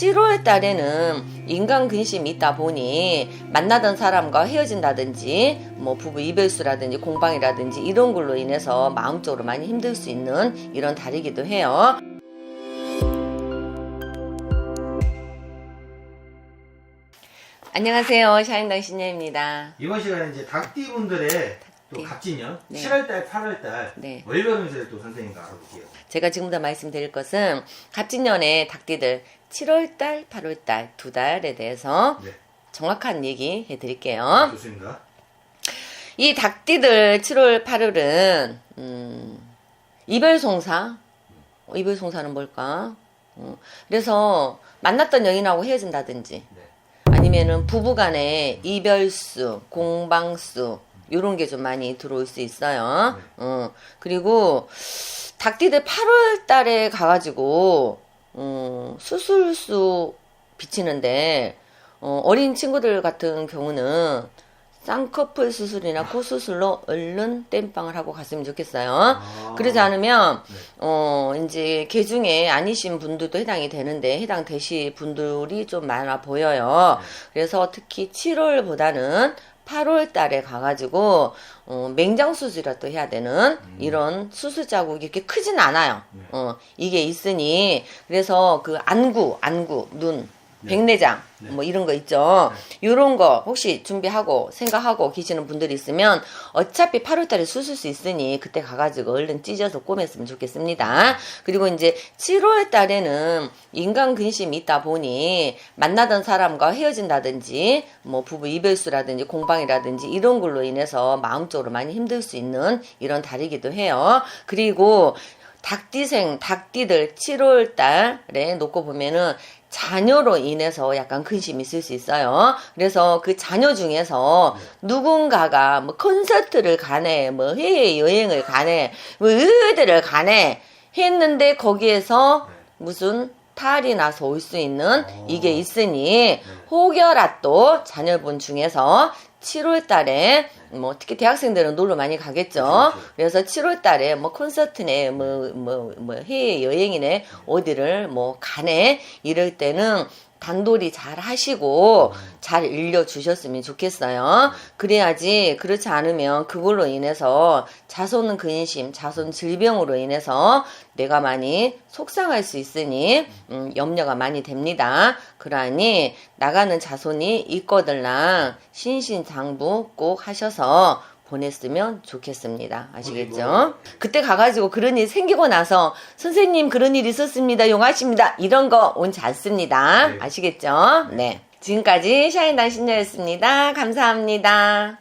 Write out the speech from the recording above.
7월 달에는 인간 근심이 있다 보니 만나던 사람과 헤어진다든지 뭐 부부 이별수라든지 공방이라든지 이런 걸로 인해서 마음적으로 많이 힘들 수 있는 이런 달이기도 해요. 안녕하세요. 샤인당 신녀입니다. 이번 시간에 이제 닭띠분들의 또. 갑진년 네. 7월달, 8월달 네. 월별운세를 또 선생님과 알아볼게요. 제가 지금부터 말씀드릴 것은 갑진년의 닭띠들 7월달, 8월달 두 달에 대해서 네, 정확한 얘기 해드릴게요. 좋습니다. 이 닭띠들 7월, 8월은 음, 이별송사. 어, 이별송사는 뭘까? 어, 그래서 만났던 여인하고 헤어진다든지 네. 아니면은 부부간에 이별수, 공방수 이런 게 좀 많이 들어올 수 있어요. 어, 그리고 닭띠들 8월 달에 가가지고 어, 수술수 비치는데 어, 어린 친구들 같은 경우는 쌍꺼풀 수술이나 코 수술로 얼른 땜빵을 하고 갔으면 좋겠어요. 아. 그러지 않으면 네. 어 이제 개 중에 아니신 분들도 해당이 되는데 해당 되시 분들이 좀 많아 보여요. 네. 그래서 특히 7월보다는 8월 달에 가가지고 어, 맹장 수술이라도 해야 되는 이런 수술 자국이 이렇게 크진 않아요. 네. 어, 이게 있으니 그래서 그 안구, 안구, 눈, 백내장 네. 뭐 이런 거 있죠. 이런 거 혹시 준비하고 생각하고 계시는 분들이 있으면 어차피 8월달에 수술 수 있으니 그때 가가지고 얼른 찢어서 꼬맸으면 좋겠습니다. 그리고 이제 7월달에는 인간 근심이 있다 보니 만나던 사람과 헤어진다든지 뭐 부부 이별수라든지 공방이라든지 이런 걸로 인해서 마음적으로 많이 힘들 수 있는 이런 달이기도 해요. 그리고 닭띠생, 닭띠들 7월 달에 놓고 보면은 자녀로 인해서 약간 근심이 있을 수 있어요. 그래서 그 자녀 중에서 누군가가 뭐 콘서트를 가네, 뭐 해외 여행을 가네, 뭐 의대를 가네 했는데 거기에서 무슨 탈이 나서 올 수 있는 이게 있으니 혹여라도 자녀분 중에서 7월 달에 뭐 특히 대학생들은 놀러 많이 가겠죠. 그렇죠. 그래서 7월 달에 뭐 콘서트네 뭐뭐 뭐 해외 여행이네 어디를 뭐 가네 이럴 때는 단돌이 잘 하시고 잘 일려 주셨으면 좋겠어요. 그래야지 그렇지 않으면 그걸로 인해서 자손 근심, 자손 질병으로 인해서 내가 많이 속상할 수 있으니 음, 염려가 많이 됩니다. 그러니 나가는 자손이 있거들랑 신신장부 꼭 하셔서 보냈으면 좋겠습니다. 아시겠죠? 그때 가가지고 그런 일 생기고 나서 선생님 그런 일 있었습니다. 용하십니다. 이런 거 옳지 않습니다. 네. 아시겠죠? 네. 지금까지 샤인당 신녀였습니다. 감사합니다.